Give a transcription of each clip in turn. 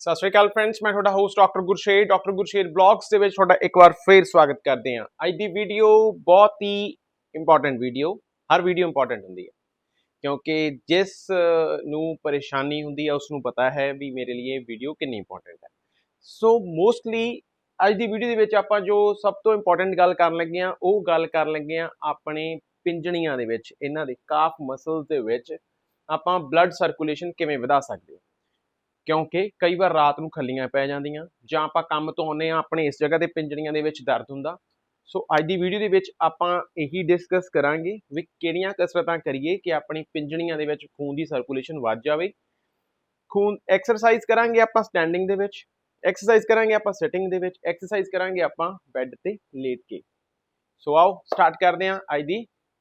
ਸਤਿ ਸ਼੍ਰੀ ਅਕਾਲ ਫਰੈਂਡਸ ਮੈਂ ਤੁਹਾਡਾ host doctor Gursher doctor Gursher blogs ਦੇ ਵਿੱਚ ਤੁਹਾਡਾ ਇੱਕ ਵਾਰ ਫੇਰ ਸਵਾਗਤ ਕਰਦੇ ਹਾਂ। ਅੱਜ ਦੀ ਵੀਡੀਓ ਬਹੁਤ ਹੀ ਇੰਪੋਰਟੈਂਟ ਵੀਡੀਓ ਹਰ ਵੀਡੀਓ ਇੰਪੋਰਟੈਂਟ ਹੁੰਦੀ ਹੈ। ਕਿਉਂਕਿ ਜਿਸ ਨੂੰ ਪਰੇਸ਼ਾਨੀ ਹੁੰਦੀ ਹੈ, ਉਸ ਨੂੰ ਪਤਾ ਹੈ ਵੀ ਮੇਰੇ ਲਈ ਇਹ ਵੀਡੀਓ ਕਿੰਨੀ ਇੰਪੋਰਟੈਂਟ ਹੈ। ਸੋ ਮੋਸਟਲੀ ਅੱਜ ਦੀ ਵੀਡੀਓ ਦੇ ਵਿੱਚ ਆਪਾਂ ਜੋ ਸਭ ਤੋਂ ਇੰਪੋਰਟੈਂਟ ਗੱਲ ਕਰਨ ਲੱਗੇ ਹਾਂ, ਉਹ ਗੱਲ ਕਰਨ ਲੱਗੇ ਹਾਂ ਆਪਣੇ ਪਿੰਜਣੀਆਂ ਦੇ ਵਿੱਚ, ਇਹਨਾਂ ਦੇ ਕਾਫ ਮਸਲਸ ਦੇ ਵਿੱਚ ਆਪਾਂ ਬਲੱਡ ਸਰਕੂਲੇਸ਼ਨ ਕਿਵੇਂ ਵਧਾ ਸਕਦੇ ਹਾਂ। ਕਿਉਂਕਿ ਕਈ ਵਾਰ ਰਾਤ ਨੂੰ ਖੱਲੀਆਂ ਪੈ ਜਾਂਦੀਆਂ ਜਾਂ ਆਪਾਂ ਕੰਮ ਤੋਂ ਆਉਂਦੇ ਆ ਆਪਣੇ ਇਸ ਜਗ੍ਹਾ ਤੇ ਪਿੰਜੜੀਆਂ ਦੇ ਵਿੱਚ ਦਰਦ ਹੁੰਦਾ। ਸੋ ਅੱਜ ਦੀ ਵੀਡੀਓ ਦੇ ਵਿੱਚ ਆਪਾਂ ਇਹੀ ਡਿਸਕਸ ਕਰਾਂਗੇ ਵੀ ਕਿਹੜੀਆਂ ਕਸਰਤਾਂ ਕਰੀਏ ਕਿ ਆਪਣੀ ਪਿੰਜੜੀਆਂ ਦੇ ਵਿੱਚ ਖੂਨ ਦੀ ਸਰਕੂਲੇਸ਼ਨ ਵੱਧ ਜਾਵੇ। ਖੂਨ ਐਕਸਰਸਾਈਜ਼ ਕਰਾਂਗੇ ਆਪਾਂ ਸਟੈਂਡਿੰਗ ਦੇ ਵਿੱਚ ਐਕਸਰਸਾਈਜ਼ ਕਰਾਂਗੇ ਆਪਾਂ ਸਿਟਿੰਗ ਦੇ ਵਿੱਚ ਐਕਸਰਸਾਈਜ਼ ਕਰਾਂਗੇ ਆਪਾਂ ਬੈੱਡ ਤੇ ਲੇਟ ਕੇ। ਸੋ ਆਓ ਸਟਾਰਟ ਕਰਦੇ ਹਾਂ ਅੱਜ ਦੀ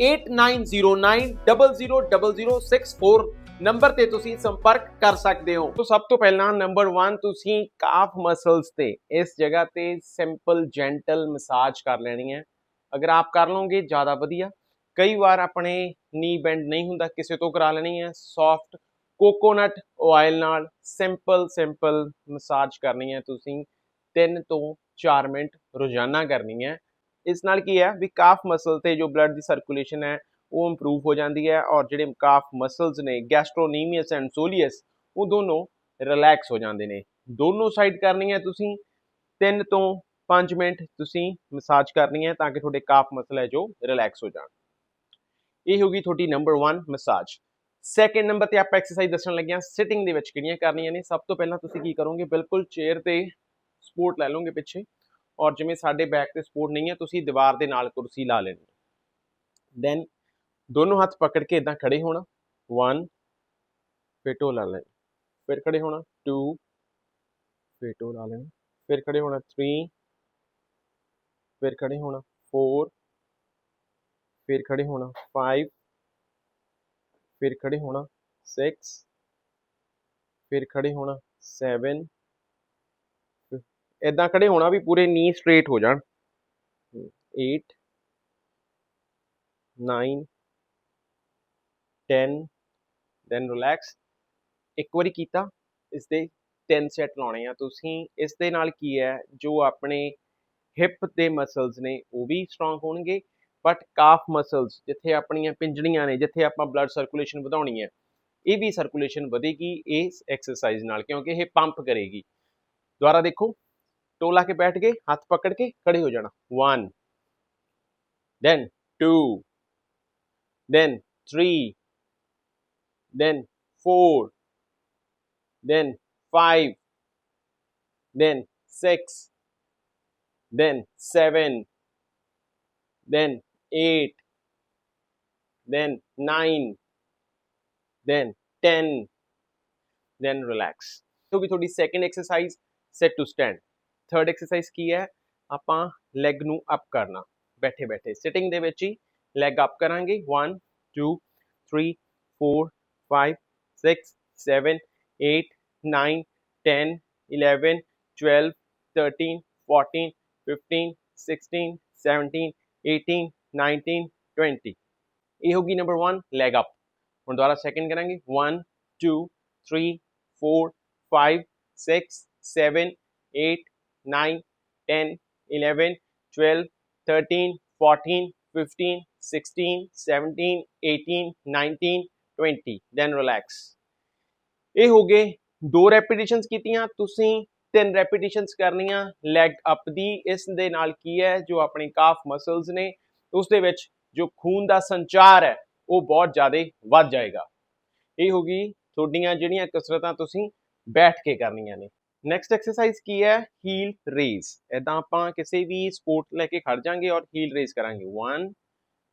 8909000064 ਨੰਬਰ ਤੇ ਤੁਸੀਂ ਸੰਪਰਕ ਕਰ ਸਕਦੇ ਹੋ। ਤੋਂ ਸਭ ਤੋਂ ਪਹਿਲਾਂ ਨੰਬਰ 1 ਤੁਸੀਂ ਕਾਫ ਮਸਲਸ ਤੇ ਇਸ ਜਗ੍ਹਾ ਤੇ ਸਿੰਪਲ ਜੈਂਟਲ ਮਸਾਜ ਕਰ ਲੈਣੀ ਹੈ। ਅਗਰ ਆਪ ਕਰ ਲਓਗੇ, ਜ਼ਿਆਦਾ ਵਧੀਆ। ਕਈ ਵਾਰ ਆਪਣੇ ਨੀ ਬੈਂਡ ਨਹੀਂ ਹੁੰਦਾ, ਕਿਸੇ ਤੋਂ ਕਰਾ ਲੈਣੀ ਹੈ। ਸੌਫਟ ਕੋਕੋਨਟ ਆਇਲ ਨਾਲ ਸਿੰਪਲ ਸਿੰਪਲ ਮਸਾਜ ਕਰਨੀ ਹੈ ਤੁਸੀਂ। 3 ਤੋਂ 4 ਮਿੰਟ ਰੋਜ਼ਾਨਾ ਕਰਨੀ ਹੈ। ਇਸ ਨਾਲ ਕੀ ਹੈ ਵੀ ਕਾਫ ਮਸਲ ਤੇ ਜੋ ਬਲੱਡ ਦੀ ਸਰਕੂਲੇਸ਼ਨ ਹੈ, ਉਹ ਇੰਪਰੂਵ ਹੋ ਜਾਂਦੀ ਹੈ ਔਰ ਜਿਹੜੇ ਕਾਫ ਮਸਲਸ ਨੇ ਗੈਸਟ੍ਰੋਨੀਮੀਅਸ ਐਂਡ ਸੋਲੀਅਸ ਉਹ ਦੋਨੋਂ ਰਿਲੈਕਸ ਹੋ ਜਾਂਦੇ ਨੇ। ਦੋਨੋਂ ਸਾਈਡ ਕਰਨੀ ਹੈ ਤੁਸੀਂ 3 ਤੋਂ 5 ਮਿੰਟ ਤੁਸੀਂ ਮਸਾਜ ਕਰਨੀ ਹੈ ਤਾਂ ਕਿ ਤੁਹਾਡੇ ਕਾਫ ਮਸਲ ਹੈ ਜੋ ਰਿਲੈਕਸ ਹੋ ਜਾਣ। ਇਹ ਹੋਗੀ ਤੁਹਾਡੀ ਨੰਬਰ 1 ਮਸਾਜ ਸੈਕਿੰਡ ਨੰਬਰ ਤੇ ਆਪਾਂ ਐਕਸਰਸਾਈਜ਼ ਦੱਸਣ ਲੱਗੇ ਹਾਂ ਸਿਟਿੰਗ ਦੇ ਵਿੱਚ ਕਿਹੜੀਆਂ ਕਰਨੀਆਂ ਨੇ? ਸਭ ਤੋਂ ਪਹਿਲਾਂ ਤੁਸੀਂ ਕੀ ਕਰੋਗੇ? ਬਿਲਕੁਲ ਚੇਅਰ ਤੇ ਸਪੋਰਟ ਲੈ ਲਓਗੇ ਪਿੱਛੇ। ਔਰ ਜਿਵੇਂ ਸਾਡੇ ਬੈਕ ਤੇ ਸਪੋਰਟ ਨਹੀਂ ਹੈ, ਤੁਸੀਂ ਦੀਵਾਰ ਦੇ ਨਾਲ ਕੁਰਸੀ ਲਾ ਲੈਣੀ ਦੈਨ ਦੋਨੋਂ ਹੱਥ ਪਕੜ ਕੇ ਇਦਾਂ ਖੜੇ ਹੋਣਾ। 1 ਫਿਰ ਟੋ ਲਾ ਲੈਣਾ। ਫਿਰ ਖੜੇ ਹੋਣਾ। 2 ਫਿਰ ਟੋ ਲਾ ਲੈਣਾ। ਫਿਰ ਖੜੇ ਹੋਣਾ। 3 ਫਿਰ ਖੜੇ ਹੋਣਾ। 4 ਫਿਰ ਖੜੇ ਹੋਣਾ। 5 ਫਿਰ ਖੜੇ ਹੋਣਾ। 6 ਫਿਰ ਖੜੇ ਹੋਣਾ। 7 ਇਦਾਂ ਖੜੇ ਹੋਣਾ ਵੀ ਪੂਰੇ ਨੀ ਸਟ੍ਰੇਟ ਹੋ ਜਾਣ। 8 9 10 ਦੈਨ ਰਿਲੈਕਸ ਇੱਕ ਵਾਰੀ ਕੀਤਾ ਇਸ ਦੇ 10 ਸੈਟ ਲਾਉਣੇ ਆ। ਤੁਸੀਂ ਇਸ ਦੇ ਨਾਲ ਕੀ ਹੈ, ਜੋ ਆਪਣੇ ਹਿਪ ਦੇ ਮਸਲਸ ਨੇ, ਉਹ ਵੀ ਸਟਰੋਂਗ ਹੋਣਗੇ। ਬਟ ਕਾਫ ਮਸਲਸ ਜਿੱਥੇ ਆਪਣੀਆਂ ਪਿੰਜੜੀਆਂ ਨੇ, ਜਿੱਥੇ ਆਪਾਂ ਬਲੱਡ ਸਰਕੂਲੇਸ਼ਨ ਵਧਾਉਣੀ ਹੈ, ਇਹ ਵੀ ਸਰਕੂਲੇਸ਼ਨ ਵਧੇਗੀ ਇਸ ਐਕਸਰਸਾਈਜ਼ ਨਾਲ, ਕਿਉਂਕਿ ਇਹ ਪੰਪ ਕਰੇਗੀ। ਦੁਬਾਰਾ ਦੇਖੋ। ਟੋ ਲਾ ਕੇ ਬੈਠ ਗਏ ਹੱਥ ਪਕੜ ਕੇ ਖੜੇ ਹੋ ਜਾਣਾ 1 then 2 then 3 then 4 then 5 then 6 then 7 then 8 then 9 then 10 then relax ਕਿਉਂਕਿ ਤੁਹਾਡੀ second exercise set two stand third exercise ਕੀ ਹੈ ਆਪਾਂ ਲੈਗ ਨੂੰ ਅਪ ਕਰਨਾ ਬੈਠੇ ਬੈਠੇ ਸਿਟਿੰਗ ਦੇ ਵਿੱਚ ਹੀ ਲੈਗ ਅਪ ਕਰਾਂਗੇ 1 2 3 4 5 6 7 8 9 10 11 12 13 14 15 16 17 18 19 20 ਇਹ ਹੋਗੀ ਨੰਬਰ 1 ਲੈਗ ਅਪ ਹੁਣ ਦੁਬਾਰਾ ਸੈਕਿੰਡ ਕਰਾਂਗੇ 1 2 3 4 5 6 7 8 9 10 11 12 13 14 15 16 17 18 19 20 then relax. ਇਹ ਹੋ ਗਏ ਦੋ ਰੈਪੀਟੀਸ਼ਨਸ ਕੀਤੀਆਂ, ਤੁਸੀਂ ਤਿੰਨ ਰੈਪੀਟੀਸ਼ਨਸ ਕਰਨੀਆਂ। ਲੈਗ ਅਪ ਦੀ ਇਸ ਦੇ ਨਾਲ ਕੀ ਹੈ, ਜੋ ਆਪਣੇ ਕਾਫ ਮਸਲਸ ਨੇ, ਉਸ ਦੇ ਵਿੱਚ ਜੋ ਖੂਨ ਦਾ ਸੰਚਾਰ ਹੈ, ਉਹ ਬਹੁਤ ਜ਼ਿਆਦਾ ਵੱਧ ਜਾਏਗਾ। ਇਹ ਹੋ ਗਈ ਤੁਹਾਡੀਆਂ ਜਿਹੜੀਆਂ ਕਸਰਤਾਂ ਤੁਸੀਂ ਬੈਠ ਕੇ ਕਰਨੀਆਂ ਨੇ। ਨੈਕਸਟ ਐਕਸਰਸਾਈਜ਼ ਕੀ ਹੈ ਹੀਲ ਰੇਜ਼ ਇਦਾਂ ਆਪਾਂ ਕਿਸੇ ਵੀ ਸਪੋਰਟ ਲੈ ਕੇ ਖੜ ਜਾਾਂਗੇ ਔਰ ਹੀਲ ਰੇਜ਼ ਕਰਾਂਗੇ 1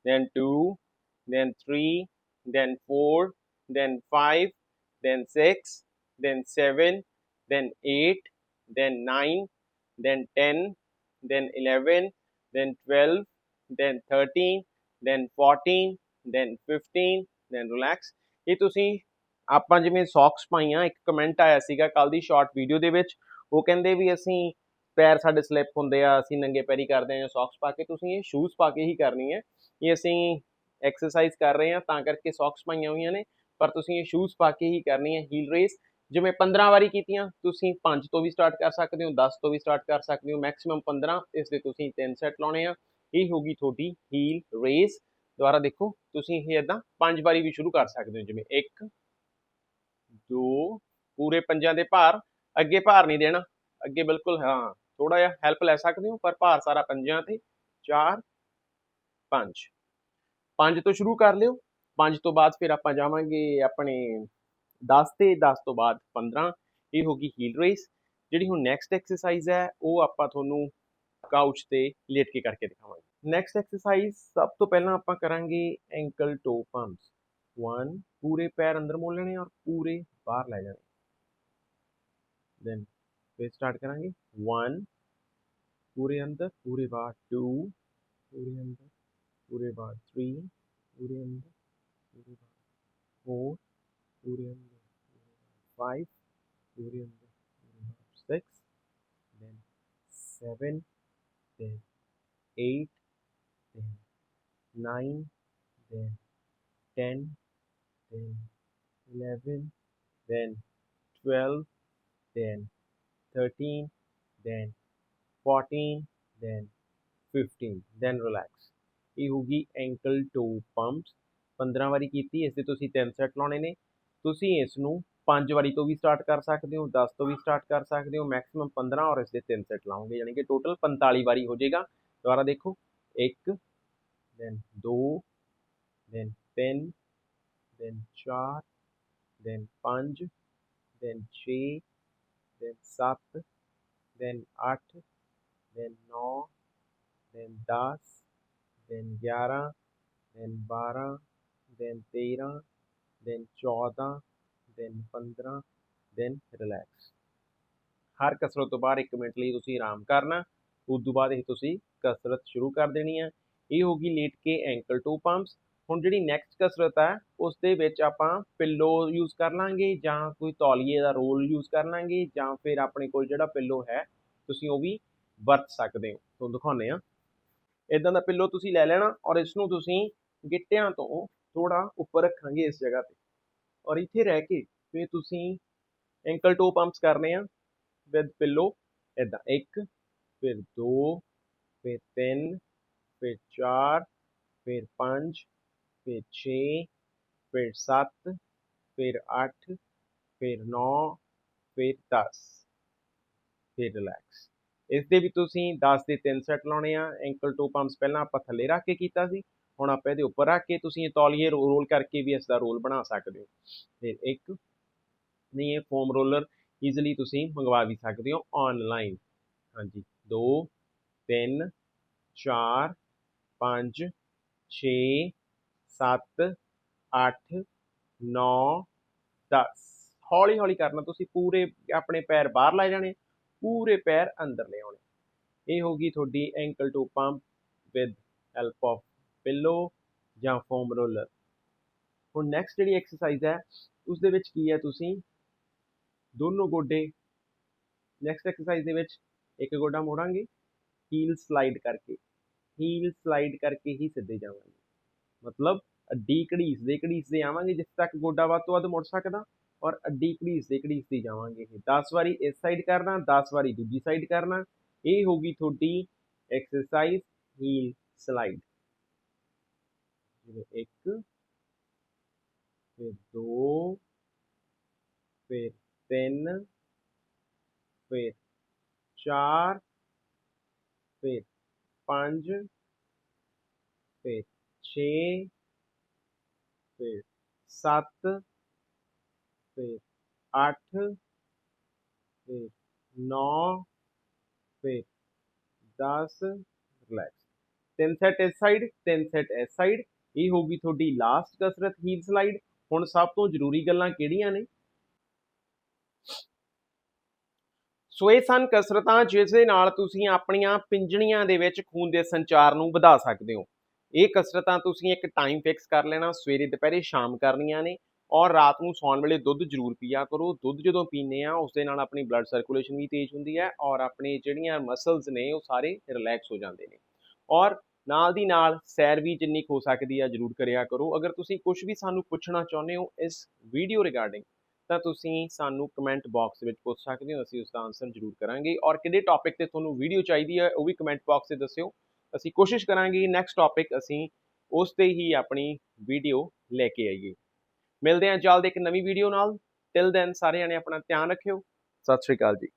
then 2 then 3 then 4 then 5 then 6 then 7 then 8 then 9 then 10 then 11 then 12 then 13 then 14 then 15 then relax ਇਹ ਤੁਸੀਂ ਆਪਾਂ ਜਿਵੇਂ ਸੌਕਸ ਪਾਈਆਂ, ਇੱਕ ਕਮੈਂਟ ਆਇਆ ਸੀਗਾ ਕੱਲ ਦੀ ਸ਼ਾਰਟ ਵੀਡੀਓ ਦੇ ਵਿੱਚ, ਉਹ ਕਹਿੰਦੇ ਵੀ ਅਸੀਂ ਪੈਰ ਸਾਡੇ ਸਲਿੱਪ ਹੁੰਦੇ ਆ, ਅਸੀਂ ਨੰਗੇ ਪੈਰੀ ਕਰਦੇ ਆ ਸੌਕਸ ਪਾ ਕੇ, ਤੁਸੀਂ ਇਹ ਸ਼ੂਜ਼ ਪਾ ਕੇ ਹੀ ਕਰਨੀ ਹੈ ਇਹ ਅਸੀਂ ਐਕਸਰਸਾਈਜ਼ ਕਰ ਰਹੇ ਹਾਂ, ਤਾਂ ਕਰਕੇ ਸੌਕਸ ਪਾਈਆਂ ਹੋਈਆਂ ਨੇ, ਪਰ ਤੁਸੀਂ ਇਹ ਸ਼ੂਜ਼ ਪਾ ਕੇ ਹੀ ਕਰਨੀ ਹੈ ਹੀਲ ਰੇਸ ਜਿਵੇਂ 15 ਵਾਰੀ ਕੀਤੀਆਂ, ਤੁਸੀਂ 5 ਤੋਂ ਵੀ ਸਟਾਰਟ ਕਰ ਸਕਦੇ ਹੋ 10 ਤੋਂ ਵੀ ਸਟਾਰਟ ਕਰ ਸਕਦੇ ਹੋ ਮੈਕਸਿਮਮ 15 ਇਸ ਦੇ ਤੁਸੀਂ 3 ਸੈੱਟ ਲਾਉਣੇ ਆ, ਇਹ ਹੋਗੀ ਤੁਹਾਡੀ ਹੀਲ ਰੇਸ ਦੁਬਾਰਾ ਦੇਖੋ, ਤੁਸੀਂ ਇਹ ਇਦਾਂ 5 ਵਾਰੀ ਵੀ ਸ਼ੁਰੂ ਕਰ ਸਕਦੇ ਹੋ, ਜਿਵੇਂ 1 2 ਪੂਰੇ ਪੰਜਾਂ ਦੇ ਭਾਰ। ਅੱਗੇ ਭਾਰ ਨਹੀਂ ਦੇਣਾ। ਅੱਗੇ ਬਿਲਕੁਲ, ਹਾਂ ਥੋੜਾ ਜਿਹਾ ਹੈਲਪ ਲੈ ਸਕਦੇ ਹੋ, ਪਰ ਭਾਰ ਸਾਰਾ ਪੰਜਾਂ ਤੇ। 4 5 5 ਤੋਂ ਸ਼ੁਰੂ ਕਰ ਲਿਓ। 5 ਤੋਂ ਬਾਅਦ ਫਿਰ ਆਪਾਂ ਜਾਵਾਂਗੇ ਆਪਣੇ 10 ਤੇ 10 ਤੋਂ ਬਾਅਦ 15 ਇਹ ਹੋਗੀ ਹੀਲ ਰੇਸ ਜਿਹੜੀ ਹੁਣ ਨੈਕਸਟ ਐਕਸਰਸਾਈਜ਼ ਹੈ, ਉਹ ਆਪਾਂ ਤੁਹਾਨੂੰ ਕਾਊਚ ਤੇ ਲੇਟ ਕੇ ਕਰਕੇ ਦਿਖਾਵਾਂਗੇ। ਨੈਕਸਟ ਐਕਸਰਸਾਈਜ਼ ਸਭ ਤੋਂ ਪਹਿਲਾਂ ਆਪਾਂ ਕਰਾਂਗੇ ਐਂਕਲ ਟੋ ਪੰਪਸ 1 ਪੂਰੇ ਪੈਰ ਅੰਦਰ ਮੋੜ ਲੈਣੇ ਔਰ ਪੂਰੇ ਬਾਹਰ ਲੈ ਜਾਣੇ ਦੈਨ ਫਿਰ ਸਟਾਰਟ ਕਰਾਂਗੇ 1 ਪੂਰੇ ਅੰਦਰ ਪੂਰੇ ਬਾਹਰ 2 ਪੂਰੇ ਅੰਦਰ ਪੂਰੇ ਬਾਹਰ 3 ਪੂਰੇ ਅੰਦਰ ਪੂਰੇ ਬਾਹਰ 4 ਪੂਰੇ ਅੰਦਰ ਪੂਰੇ ਬਾਹਰ 5 ਪੂਰੇ ਅੰਦਰ ਪੂਰੇ ਬਾਹਰ 6 then 7 then 8 then 9 then 10 then 11 then 12 then 13 then 14 then 15 then relax. ਇਹ ਹੋਗੀ ਐਂਕਲ ਟੂ ਪੰਪਸ 15 ਵਾਰੀ ਕੀਤੀ, ਇਸ 'ਤੇ ਤੁਸੀਂ 3 ਸੈੱਟ ਲਾਉਣੇ ਨੇ। ਤੁਸੀਂ ਇਸ ਨੂੰ 5 ਵਾਰੀ ਤੋਂ ਵੀ ਸਟਾਰਟ ਕਰ ਸਕਦੇ ਹੋ 10 ਤੋਂ ਵੀ ਸਟਾਰਟ ਕਰ ਸਕਦੇ ਹੋ। ਮੈਕਸਿਮਮ 15 ਔਰ ਇਸ ਦੇ 3 ਸੈੱਟ ਲਾਉਂਗੇ ਯਾਨੀ ਕਿ ਟੋਟਲ 45 ਵਾਰੀ ਹੋ ਜਾਏਗਾ। ਦੁਬਾਰਾ ਦੇਖੋ। 1 then 2 then 3 then 4 then 5 then 6 then 7 then 8 then 9 then 10 then 11 then 12 then 13 then 14 then 15 then relax. ਹਰ ਕਸਰਤ ਤੋਂ ਬਾਅਦ 1 ਮਿੰਟ ਲਈ ਤੁਸੀਂ ਆਰਾਮ ਕਰਨਾ ਉਸ ਤੋਂ ਬਾਅਦ ਇਹ ਤੁਸੀਂ ਕਸਰਤ ਸ਼ੁਰੂ ਕਰ ਦੇਣੀ ਹੈ ਇਹ ਹੋਗੀ ਲੇਟ ਕੇ ਐਂਕਲ ਟੂ ਪੰਪਸ ਹੁਣ ਜਿਹੜੀ ਨੈਕਸਟ ਕਸਰਤ ਹੈ ਉਸ ਦੇ ਵਿੱਚ ਆਪਾਂ ਪਿੱਲੋ ਯੂਜ਼ ਕਰ ਲਾਂਗੇ ਜਾਂ ਕੋਈ ਤੌਲੀਏ ਦਾ ਰੋਲ ਯੂਜ਼ ਕਰ ਲਾਂਗੇ ਜਾਂ ਫਿਰ ਆਪਣੇ ਕੋਲ ਜਿਹੜਾ ਪਿੱਲੋ ਹੈ, ਤੁਸੀਂ ਉਹ ਵੀ ਵਰਤ ਸਕਦੇ ਹੋ। ਤੁਹਾਨੂੰ ਦਿਖਾਉਂਦੇ ਆ ਇਦਾਂ ਦਾ ਪਿੱਲੋ ਤੁਸੀਂ ਲੈ ਲੈਣਾ ਔਰ ਇਸ ਨੂੰ ਤੁਸੀਂ ਗਿੱਟਿਆਂ ਤੋਂ ਥੋੜਾ ਉੱਪਰ ਰੱਖਾਂਗੇ ਇਸ ਜਗ੍ਹਾ ਤੇ। ਔਰ ਇੱਥੇ ਰਹਿ ਕੇ ਫਿਰ ਤੁਸੀਂ ਐਂਕਲ ਟੋ ਪੰਪਸ ਕਰਨੇ ਆ ਵਿਦ ਪਿੱਲੋ ਇਦਾਂ ਇੱਕ, ਫਿਰ ਦੋ, ਫਿਰ ਤਿੰਨ, ਫਿਰ ਚਾਰ, ਫਿਰ ਪੰਜ ਫਿਰ 6 ਫਿਰ 7 ਫਿਰ 8 ਫਿਰ 9 ਫਿਰ 10 ਫਿਰ ਰਿਲੈਕਸ ਇਸ ਦੇ ਵੀ ਤੁਸੀਂ 10 ਦੇ 3 ਸੈੱਟ ਲਾਉਣੇ ਆ। ਐਂਕਲ ਟੂ ਪੰਪਸ ਪਹਿਲਾਂ ਆਪਾਂ ਥੱਲੇ ਰੱਖ ਕੇ ਕੀਤਾ ਸੀ। ਹੁਣ ਆਪਾਂ ਇਹਦੇ ਉੱਪਰ ਰੱਖ ਕੇ ਤੁਸੀਂ ਇਹ ਤੌਲੀਏ ਰੋਲ ਕਰਕੇ ਵੀ ਇਸ ਦਾ ਰੋਲ ਬਣਾ ਸਕਦੇ ਹੋ। ਫਿਰ ਇੱਕ, ਨਹੀਂ, ਇਹ ਫੋਮ ਰੋਲਰ ਈਜ਼ੀਲੀ ਤੁਸੀਂ ਮੰਗਵਾ ਵੀ ਸਕਦੇ ਹੋ ਆਨਲਾਈਨ ਹਾਂਜੀ 2 3 4 5 6 7 8 9 10 ਹੌਲੀ ਹੌਲੀ ਕਰਨਾ, ਤੁਸੀਂ ਪੂਰੇ ਆਪਣੇ ਪੈਰ ਬਾਹਰ ਲੈ ਜਾਣੇ, ਪੂਰੇ ਪੈਰ ਅੰਦਰ ਲਿਆਉਣੇ ਇਹ ਹੋਗੀ ਤੁਹਾਡੀ ankle toe pump with help of pillow ਜਾਂ ਫੋਮ ਰੋਲਰ ਹੁਣ ਨੈਕਸਟ ਜਿਹੜੀ ਐਕਸਰਸਾਈਜ਼ ਹੈ ਉਸ ਦੇ ਵਿੱਚ ਕੀ ਹੈ ਤੁਸੀਂ? ਦੋਨੋਂ ਗੋਡੇ। ਨੈਕਸਟ ਐਕਸਰਸਾਈਜ਼ ਦੇ ਵਿੱਚ ਇੱਕ ਗੋਡਾ ਮੋੜਾਂਗੇ ਹੀਲ ਸਲਾਈਡ ਕਰਕੇ। ਹੀਲ ਸਲਾਈਡ ਕਰਕੇ ਹੀ ਸਿੱਧੇ ਜਾਵਾਂਗੇ। ਮਤਲਬ ਅੱਡੀ ਘੜੀਸਦੇ ਘੜੀਸਦੇ ਆਵਾਂਗੇ ਜਿੱਥੇ ਤੱਕ ਗੋਡਾ ਵੱਧ ਤੋਂ ਵੱਧ ਮੁੜ ਸਕਦਾ ਔਰ ਅੱਡੀ ਘੜੀਸਦੇ ਘੜੀਸਦੇ ਜਾਵਾਂਗੇ ਇਹ। 10 ਵਾਰੀ ਇਸ ਸਾਈਡ ਕਰਨਾ 10 ਵਾਰੀ ਦੂਜੀ ਸਾਈਡ ਕਰਨਾ। ਇਹ ਹੋਗੀ ਤੁਹਾਡੀ ਐਕਸਰਸਾਈਜ਼ ਹੀਲ ਸਲਾਈਡ ਜਿਵੇਂ 1 ਫਿਰ 2 ਫਿਰ 3 ਫਿਰ 4 ਫਿਰ 5 ਫਿਰ 6 ਫਿਰ 7 ਫਿਰ 8 ਫਿਰ 9 ਫਿਰ 10 ਰਿਲੈਕਸ ਤਿੰਨ ਸੈਟ ਇਸ ਸਾਈਡ ਤਿੰਨ ਸੈਟ ਇਸ ਸਾਈਡ ਇਹ ਹੋਗੀ ਤੁਹਾਡੀ ਲਾਸਟ ਕਸਰਤ ਹੀਲ ਸਲਾਈਡ ਹੁਣ ਸਭ ਤੋਂ ਜ਼ਰੂਰੀ ਗੱਲਾਂ ਕਿਹੜੀਆਂ ਨੇ? ਸੋ ਇਹ ਸਨ ਕਸਰਤਾਂ ਜਿਸ ਦੇ ਨਾਲ ਤੁਸੀਂ ਆਪਣੀਆਂ ਪਿੰਜਣੀਆਂ ਦੇ ਵਿੱਚ ਖੂਨ ਦੇ ਸੰਚਾਰ ਨੂੰ ਵਧਾ ਸਕਦੇ ਹੋ। ਇਹ ਕਸਰਤਾਂ ਤੁਸੀਂ ਇੱਕ ਟਾਈਮ ਫਿਕਸ ਕਰ ਲੈਣਾ, ਸਵੇਰੇ, ਦੁਪਹਿਰੇ, ਸ਼ਾਮ ਕਰਨੀਆਂ ਨੇ ਔਰ ਰਾਤ ਨੂੰ ਸੌਣ ਵੇਲੇ ਦੁੱਧ ਜ਼ਰੂਰ ਪੀਆ ਕਰੋ। ਦੁੱਧ ਜਦੋਂ ਪੀਂਦੇ ਆ, ਉਸ ਦੇ ਨਾਲ ਆਪਣੀ ਬਲੱਡ ਸਰਕੂਲੇਸ਼ਨ ਵੀ ਤੇਜ਼ ਹੁੰਦੀ ਹੈ ਔਰ ਆਪਣੇ ਜਿਹੜੀਆਂ ਮਸਲਸ ਨੇ, ਉਹ ਸਾਰੇ ਰਿਲੈਕਸ ਹੋ ਜਾਂਦੇ ਨੇ। ਔਰ ਨਾਲ ਦੀ ਨਾਲ ਸੈਰ ਵੀ ਜਿੰਨੀ ਕੁ ਹੋ ਸਕਦੀ ਆ, ਜ਼ਰੂਰ ਕਰਿਆ ਕਰੋ। ਅਗਰ ਤੁਸੀਂ ਕੁਝ ਵੀ ਸਾਨੂੰ ਪੁੱਛਣਾ ਚਾਹੁੰਦੇ ਹੋ ਇਸ ਵੀਡੀਓ ਰਿਗਾਰਡਿੰਗ ਤਾਂ ਤੁਸੀਂ ਸਾਨੂੰ ਕਮੈਂਟ ਬਾਕਸ ਵਿੱਚ ਪੁੱਛ ਸਕਦੇ ਹੋ, ਅਸੀਂ ਉਸ ਦਾ ਆਨਸਰ ਜ਼ਰੂਰ ਕਰਾਂਗੇ। ਔਰ ਕਿਹੜੇ ਟੌਪਿਕ ਤੇ ਤੁਹਾਨੂੰ ਵੀਡੀਓ ਚਾਹੀਦੀ ਹੈ ਉਹ ਵੀ ਕਮੈਂਟ ਬਾਕਸ 'ਤੇ ਦੱਸਿਓ। ਅਸੀਂ ਕੋਸ਼ਿਸ਼ ਕਰਾਂਗੇ ਨੈਕਸਟ ਟੌਪਿਕ ਅਸੀਂ ਉਸ ਤੇ ਹੀ ਆਪਣੀ ਵੀਡੀਓ ਲੈ ਕੇ ਆਈਏ। ਮਿਲਦੇ ਹਾਂ ਜਲਦ ਇੱਕ ਨਵੀਂ ਵੀਡੀਓ ਨਾਲ। ਟਿਲ ਦੈਨ ਸਾਰੇ ਜਣੇ ਆਪਣਾ ਧਿਆਨ ਰੱਖਿਓ। ਸਤਿ ਸ਼੍ਰੀ ਅਕਾਲ ਜੀ।